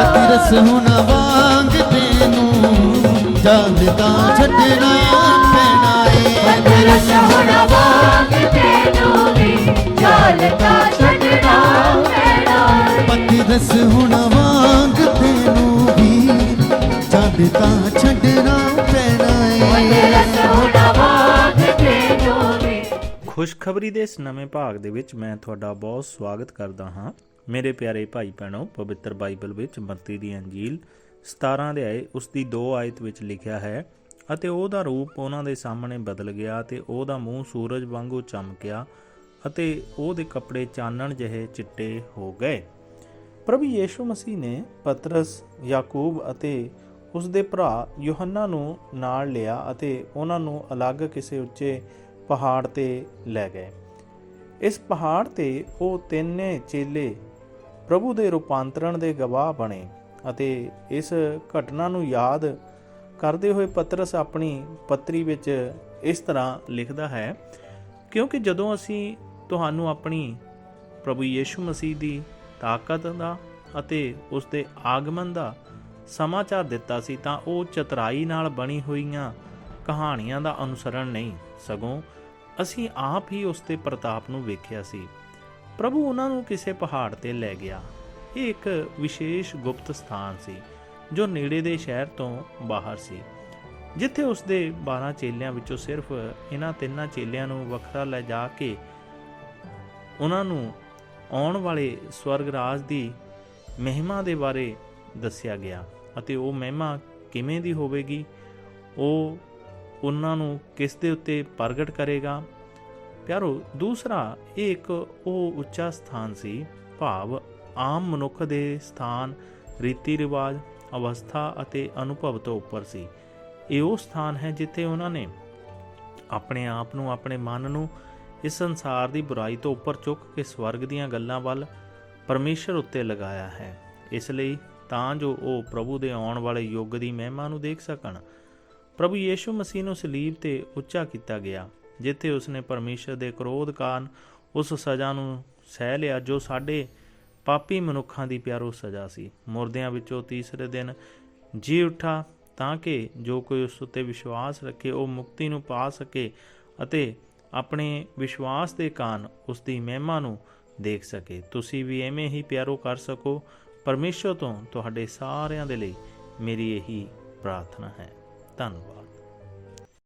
ਹੁਣ ਵਾਂਗ ਤੈਨੂੰ ਜਾਣਦਾ ਛੱਡਣਾ ਪੈਣਾ ਏ। ਪਤਰਸ ਹੁਣ ਵਾਂਗ ਤੈਨੂੰ ਵੀ ਚੱਲਦਾ ਛੱਡਣਾ ਪੈਣਾ। ਪਤਰਸ ਹੁਣ ਵਾਂਗ ਤੈਨੂੰ ਵੀ ਜਾਣਦਾ ਛੱਡਣਾ ਪੈਣਾ ਏ। ਪਤਰਸ ਹੁਣ ਵਾਂਗ ਤੈਨੂੰ ਵੀ ਖੁਸ਼ਖਬਰੀ ਦੇ ਇਸ ਨਵੇਂ ਭਾਗ ਦੇ ਵਿੱਚ ਮੈਂ ਤੁਹਾਡਾ ਬਹੁਤ ਸਵਾਗਤ ਕਰਦਾ ਹਾਂ। ਮੇਰੇ ਪਿਆਰੇ ਭਾਈ ਭੈਣੋ, ਪਵਿੱਤਰ ਬਾਈਬਲ ਵਿੱਚ ਮੱਤੀ ਦੀ ਅੰਜੀਲ 17 ਅਧਿਆਏ ਉਸ ਦੀ 2 ਆਇਤ ਵਿੱਚ ਲਿਖਿਆ ਹੈ, ਅਤੇ ਉਹਦਾ ਰੂਪ ਉਹਨਾਂ ਦੇ ਸਾਹਮਣੇ ਬਦਲ ਗਿਆ ਤੇ ਉਹਦਾ ਮੂੰਹ ਸੂਰਜ ਵਾਂਗੂ ਚਮਕਿਆ ਅਤੇ ਉਹਦੇ ਕੱਪੜੇ ਚਾਨਣ ਜਿਹੇ ਚਿੱਟੇ ਹੋ ਗਏ। ਪ੍ਰਭੂ ਯੀਸ਼ੂ ਮਸੀਹ ਨੇ ਪਤਰਸ, ਯਾਕੂਬ ਅਤੇ ਉਸ ਦੇ ਭਰਾ ਯੋਹੰਨਾ ਨੂੰ ਨਾਲ ਲਿਆ ਅਤੇ ਉਹਨਾਂ ਨੂੰ ਅਲੱਗ ਕਿਸੇ ਉੱਚੇ ਪਹਾੜ ਤੇ ਲੈ ਗਏ। ਇਸ ਪਹਾੜ ਤੇ ਉਹ ਤਿੰਨੇ ਚੇਲੇ ਪ੍ਰਭੂ ਦੇ ਰੂਪਾਂਤਰਣ ਦੇ ਗਵਾਹ ਬਣੇ ਅਤੇ ਇਸ ਘਟਨਾ ਨੂੰ ਯਾਦ ਕਰਦੇ ਹੋਏ ਪਤਰਸ ਆਪਣੀ ਪੱਤਰੀ ਵਿੱਚ ਇਸ ਤਰ੍ਹਾਂ ਲਿਖਦਾ ਹੈ, ਕਿਉਂਕਿ ਜਦੋਂ ਅਸੀਂ ਤੁਹਾਨੂੰ ਆਪਣੀ ਪ੍ਰਭੂ ਯੀਸ਼ੂ ਮਸੀਹ ਦੀ ਤਾਕਤ ਦਾ ਅਤੇ ਉਸ ਦੇ ਆਗਮਨ ਦਾ ਸਮਾਚਾਰ ਦਿੱਤਾ ਸੀ, ਤਾਂ ਉਹ ਚਤਰਾਈ ਨਾਲ ਬਣੀ ਹੋਈਆਂ ਕਹਾਣੀਆਂ ਦਾ ਅਨੁਸਰਣ ਨਹੀਂ, ਸਗੋਂ ਅਸੀਂ ਆਪ ਹੀ ਉਸ ਦੇ ਪ੍ਰਤਾਪ ਨੂੰ ਵੇਖਿਆ ਸੀ। ਪ੍ਰਭੂ ਉਹਨਾਂ ਨੂੰ ਕਿਸੇ ਪਹਾੜ ਤੇ ਲੈ ਗਿਆ। ਇਹ ਇੱਕ ਵਿਸ਼ੇਸ਼ ਗੁਪਤ ਸਥਾਨ ਸੀ, ਜੋ ਨੇੜੇ ਦੇ ਸ਼ਹਿਰ ਤੋਂ ਬਾਹਰ ਸੀ। ਜਿੱਥੇ ਉਸ ਦੇ 12 ਚੇਲਿਆਂ ਵਿੱਚੋਂ ਸਿਰਫ ਇਹਨਾਂ ਤਿੰਨਾਂ ਚੇਲਿਆਂ ਨੂੰ ਵੱਖਰਾ ਲੈ ਜਾ ਕੇ ਉਹਨਾਂ ਨੂੰ ਆਉਣ ਵਾਲੇ ਸਵਰਗ ਰਾਜ ਦੀ ਮਹਿਮਾ ਦੇ ਬਾਰੇ ਦੱਸਿਆ ਗਿਆ ਅਤੇ ਉਹ ਮਹਿਮਾ ਕਿਵੇਂ ਦੀ ਹੋਵੇਗੀ, ਉਹ ਉਹਨਾਂ ਨੂੰ ਕਿਸ ਦੇ ਉੱਤੇ ਪ੍ਰਗਟ ਕਰੇਗਾ ਪਿਆਰੋ, ਦੂਸਰਾ ਇਹ ਇੱਕ ਉਹ ਉੱਚਾ ਸਥਾਨ ਸੀ, ਭਾਵ ਆਮ ਮਨੁੱਖ ਦੇ ਸਥਾਨ, ਰੀਤੀ ਰਿਵਾਜ, ਅਵਸਥਾ ਅਤੇ ਅਨੁਭਵ ਤੋਂ ਉੱਪਰ ਸੀ। ਇਹ ਉਹ ਸਥਾਨ ਹੈ ਜਿੱਥੇ ਉਹਨਾਂ ਨੇ ਆਪਣੇ ਆਪ ਨੂੰ, ਆਪਣੇ ਮਨ ਨੂੰ ਇਸ ਸੰਸਾਰ ਦੀ ਬੁਰਾਈ ਤੋਂ ਉੱਪਰ ਚੁੱਕ ਕੇ ਸਵਰਗ ਦੀਆਂ ਗੱਲਾਂ ਵੱਲ ਪਰਮੇਸ਼ਰ ਉੱਤੇ ਲਗਾਇਆ ਹੈ। ਇਸ ਲਈ ਤਾਂ ਜੋ ਉਹ ਪ੍ਰਭੂ ਦੇ ਆਉਣ ਵਾਲੇ ਯੁੱਗ ਦੀ ਮਹਿਮਾ ਨੂੰ ਦੇਖ ਸਕਣ। ਪ੍ਰਭੂ ਯੀਸ਼ੂ ਮਸੀਹ ਨੂੰ ਸਲੀਬ ਤੇ ਉੱਚਾ ਕੀਤਾ ਗਿਆ। ਜਿੱਥੇ ਉਸਨੇ ਪਰਮੇਸ਼ਰ ਦੇ ਕ੍ਰੋਧ ਕਾਰਨ ਉਸ ਸਜ਼ਾ ਨੂੰ ਸਹਿ ਲਿਆ, ਜੋ ਸਾਡੇ ਪਾਪੀ ਮਨੁੱਖਾਂ ਦੀ ਪਿਆਰੋ ਸਜ਼ਾ ਸੀ। ਮੁਰਦਿਆਂ ਵਿੱਚੋਂ ਤੀਸਰੇ ਦਿਨ ਜੀ ਉਠਾ ਤਾਂ ਕਿ ਜੋ ਕੋਈ ਉਸ ਉੱਤੇ ਵਿਸ਼ਵਾਸ ਰੱਖੇ, ਉਹ ਮੁਕਤੀ ਨੂੰ ਪਾ ਸਕੇ ਅਤੇ ਆਪਣੇ ਵਿਸ਼ਵਾਸ ਦੇ ਕਾਰਨ ਉਸ ਦੀ ਮਹਿਮਾ ਨੂੰ ਦੇਖ ਸਕੇ। ਤੁਸੀਂ ਵੀ ਐਵੇਂ ਹੀ ਪਿਆਰੋ ਕਰ ਸਕੋ। ਪਰਮੇਸ਼ਰ ਤੋਂ ਤੁਹਾਡੇ ਸਾਰਿਆਂ ਦੇ ਲਈ ਮੇਰੀ ਇਹੀ ਪ੍ਰਾਰਥਨਾ ਹੈ। ਧੰਨਵਾਦ।